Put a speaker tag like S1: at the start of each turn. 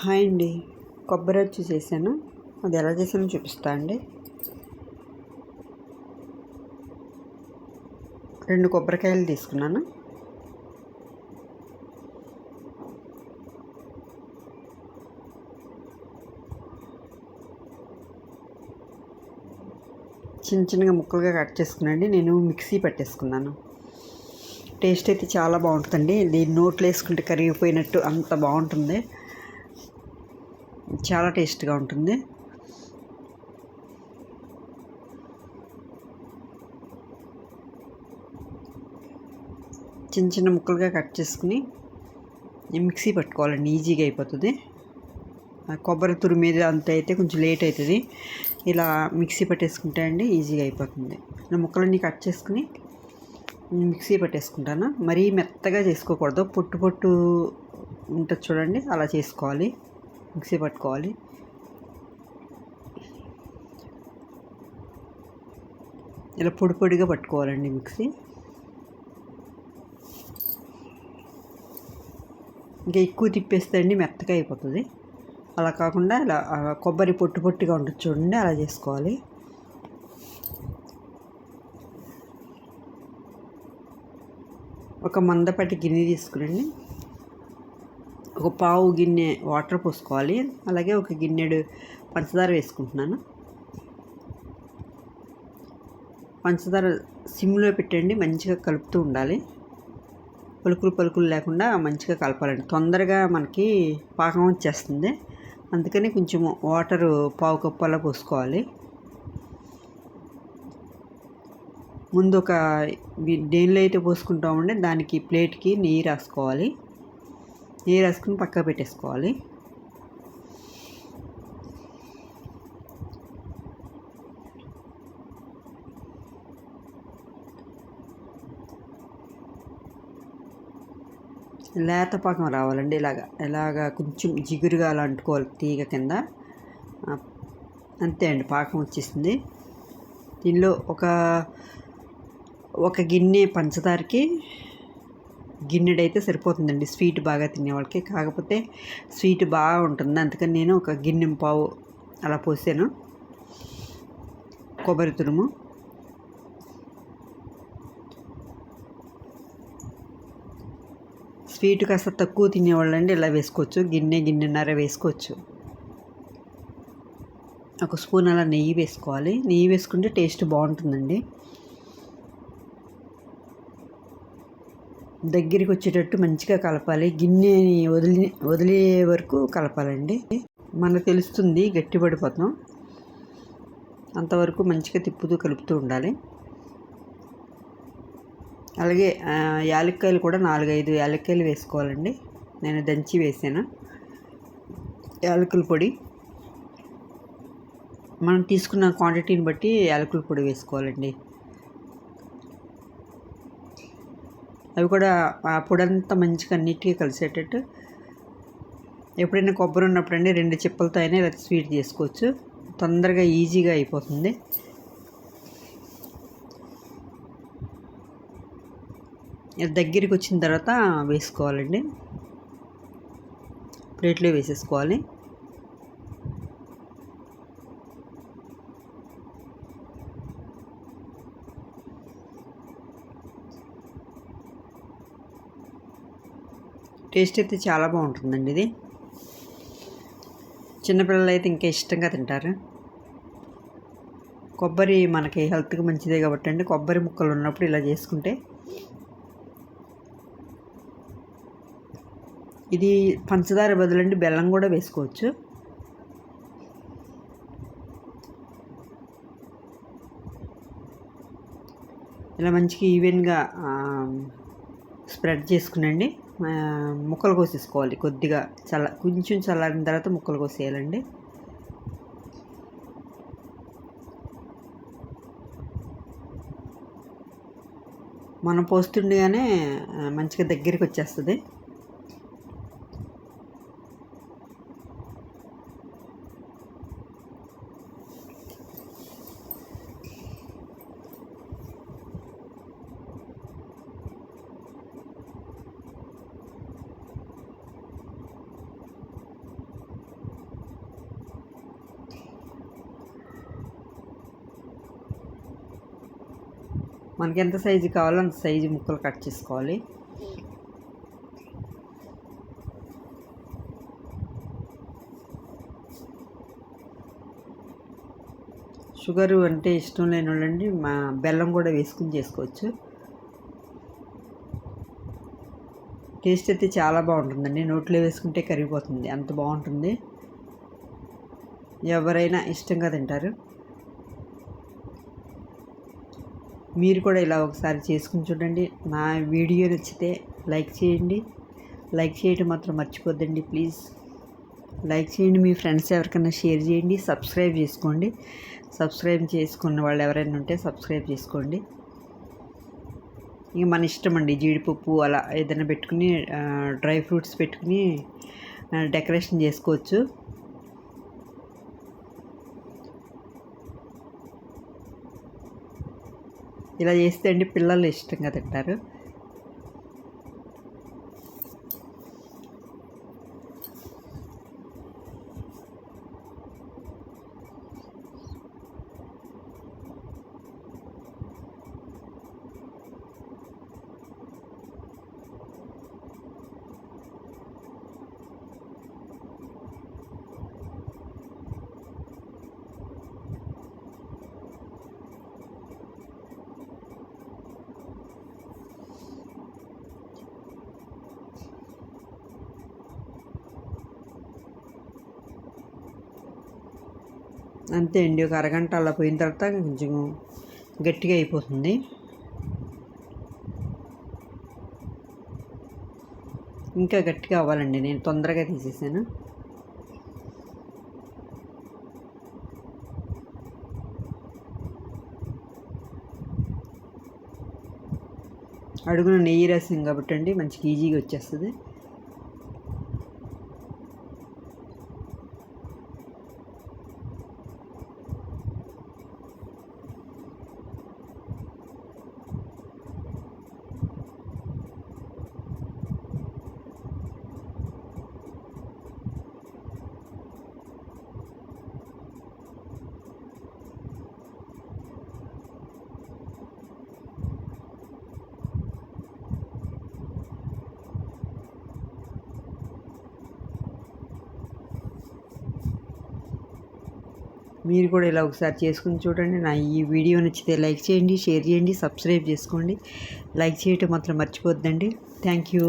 S1: Hi అండి. కొబ్బరి వచ్చి చేశాను. అది ఎలా చేసానో చూపిస్తా అండి. రెండు కొబ్బరికాయలు తీసుకున్నాను. చిన్న చిన్నగా ముక్కలుగా కట్ చేసుకున్నాండి. నేను మిక్సీ పట్టేసుకున్నాను. టేస్ట్ అయితే చాలా బాగుంటుందండి. దీన్ని నోట్లో వేసుకుంటే కరిగిపోయినట్టు అంత బాగుంటుంది. చాలా టేస్ట్గా ఉంటుంది. చిన్న చిన్న ముక్కలుగా కట్ చేసుకుని మిక్సీ పట్టుకోవాలండి ఈజీగా అయిపోతుంది. కొబ్బరి తురు మీద అంత అయితే కొంచెం లేట్ అవుతుంది ఇలా మిక్సీ పట్టేసుకుంటే అండి ఈజీగా అయిపోతుంది. ఇలా ముక్కలన్నీ కట్ చేసుకుని మిక్సీ పట్టేసుకుంటాను. మరీ మెత్తగా చేసుకోకూడదు. పొట్టు పొట్టు ఉంటుంది చూడండి అలా చేసుకోవాలి. మిక్సీ పట్టుకోవాలి. ఇలా పొడి పొడిగా పట్టుకోవాలండి మిక్సీ. ఇంకా ఎక్కువ తిప్పేస్తే అండి మెత్తగా అయిపోతుంది. అలా కాకుండా ఇలా కొబ్బరి పొట్టు పొట్టిగా ఉంటుంది చూడండి అలా చేసుకోవాలి. ఒక మందపాటి గిన్నె తీసుకురండి. ఒక పావు గిన్నె వాటర్ పోసుకోవాలి. అలాగే ఒక గిన్నెడు పంచదార వేసుకుంటున్నాను. పంచదార సిమ్లో పెట్టండి మంచిగా కలుపుతూ ఉండాలి. పలుకులు పలుకులు లేకుండా మంచిగా కలపాలండి. తొందరగా మనకి పాకం వచ్చేస్తుంది. అందుకని కొంచెం వాటరు పావు కప్పు అలా పోసుకోవాలి. ముందు ఒక దేనిలో అయితే పోసుకుంటామండి దానికి ప్లేట్కి నెయ్యి రాసుకోవాలి. నెయ్యి రాసుకుని పక్క పెట్టేసుకోవాలి. లేత పాకం రావాలండి ఇలాగ. ఇలాగ కొంచెం జిగురుగా అలా అంటుకోవాలి తీగ కింద. అంతే అండి పాకం వచ్చేసింది. దీనిలో ఒక ఒక గిన్నె పంచదారకి గిన్నెడైతే సరిపోతుందండి. స్వీట్ బాగా తినేవాళ్ళకి కాకపోతే స్వీట్ బాగా ఉంటుంది. అందుకని నేను ఒక గిన్నె పావు అలా పోసాను. కొబ్బరి తురుము. స్వీట్ కాస్త తక్కువ తినేవాళ్ళండి. ఇలా వేసుకోవచ్చు. గిన్నె గిన్నెన్నర వేసుకోవచ్చు. ఒక స్పూన్ అలా నెయ్యి వేసుకోవాలి. నెయ్యి వేసుకుంటే టేస్ట్ బాగుంటుందండి. దగ్గరికి వచ్చేటట్టు మంచిగా కలపాలి. గిన్నెని వదిలి వదిలే వరకు కలపాలండి. మనకు తెలుస్తుంది గట్టిపడిపోతాం. అంతవరకు మంచిగా తిప్పుతూ కలుపుతూ ఉండాలి. అలాగే యాలక్కాయలు కూడా నాలుగైదు యాలక్కాయలు వేసుకోవాలండి. నేను దంచి వేసాను. యాలకుల పొడి. మనం తీసుకున్న క్వాంటిటీని బట్టి యాలకుల పొడి వేసుకోవాలండి. అవి కూడా ఆ పొడంతా మంచిగా నీట్గా కలిసేటట్టు. ఎప్పుడైనా కొబ్బరి ఉన్నప్పుడండి రెండు చిప్పలతో అయినా ఇలా స్వీట్ చేసుకోవచ్చు. తొందరగా ఈజీగా అయిపోతుంది. దగ్గరికి వచ్చిన తర్వాత వేసుకోవాలండి. ప్లేట్లో వేసేసుకోవాలి. టేస్ట్ అయితే చాలా బాగుంటుందండి ఇది. చిన్నపిల్లలు అయితే ఇంకా ఇష్టంగా తింటారు. కొబ్బరి మనకి హెల్త్కి మంచిదే కాబట్టి అండి. కొబ్బరి ముక్కలు ఉన్నప్పుడు ఇలా చేసుకుంటే ఇది పంచదార బదులండి బెల్లం కూడా వేసుకోవచ్చు. ఇలా మంచిగా ఈవెన్గా స్ప్రెడ్ చేసుకునండి. ముక్కలు కోసేసుకోవాలి. కొద్దిగా చల్ల కొంచెం చల్లారిన తర్వాత ముక్కలు కోసేయాలండి. మనం పోస్తుండగానే మంచిగా దగ్గరికి వచ్చేస్తుంది. మనకి ఎంత సైజు కావాలో అంత సైజు ముక్కలు కట్ చేసుకోవాలి. షుగర్ అంటే ఇష్టం లేని వాళ్ళండి మా బెల్లం కూడా వేసుకుని చేసుకోవచ్చు. టేస్ట్ అయితే చాలా బాగుంటుందండి. నోట్లో వేసుకుంటే కరిగిపోతుంది. అంత బాగుంటుంది. ఎవరైనా ఇష్టంగా తింటారు. మీరు కూడా ఇలా ఒకసారి చేసుకుని చూడండి. నా వీడియో నచ్చితే లైక్ చేయండి. లైక్ చేయడం మాత్రం మర్చిపోద్దండి ప్లీజ్. లైక్ చేయండి మీ ఫ్రెండ్స్ ఎవరికైనా షేర్ చేయండి సబ్స్క్రైబ్ చేసుకోండి. సబ్స్క్రైబ్ చేసుకున్న వాళ్ళు ఎవరైనా ఉంటే సబ్స్క్రైబ్ చేసుకోండి. ఇక మన ఇష్టం అండి జీడిపప్పు అలా ఏదైనా పెట్టుకుని డ్రై ఫ్రూట్స్ పెట్టుకుని డెకరేషన్ చేసుకోవచ్చు. ఇలా చేస్తే అండి పిల్లలు ఇష్టంగా తింటారు. అంతే అండి ఒక అరగంట అలా పోయిన తర్వాత కొంచెం గట్టిగా అయిపోతుంది. ఇంకా గట్టిగా అవ్వాలండి నేను తొందరగా తీసేసాను. అడుగున నెయ్యి రాసింది కాబట్టి అండి మంచిగా ఈజీగా వచ్చేస్తుంది. మీరు కూడా ఇలా ఒకసారి చేసుకుని చూడండి. నా ఈ వీడియో నచ్చితే లైక్ చేయండి షేర్ చేయండి సబ్స్క్రైబ్ చేసుకోండి. లైక్ చేయటం మాత్రం మర్చిపోద్దండి. Thank you.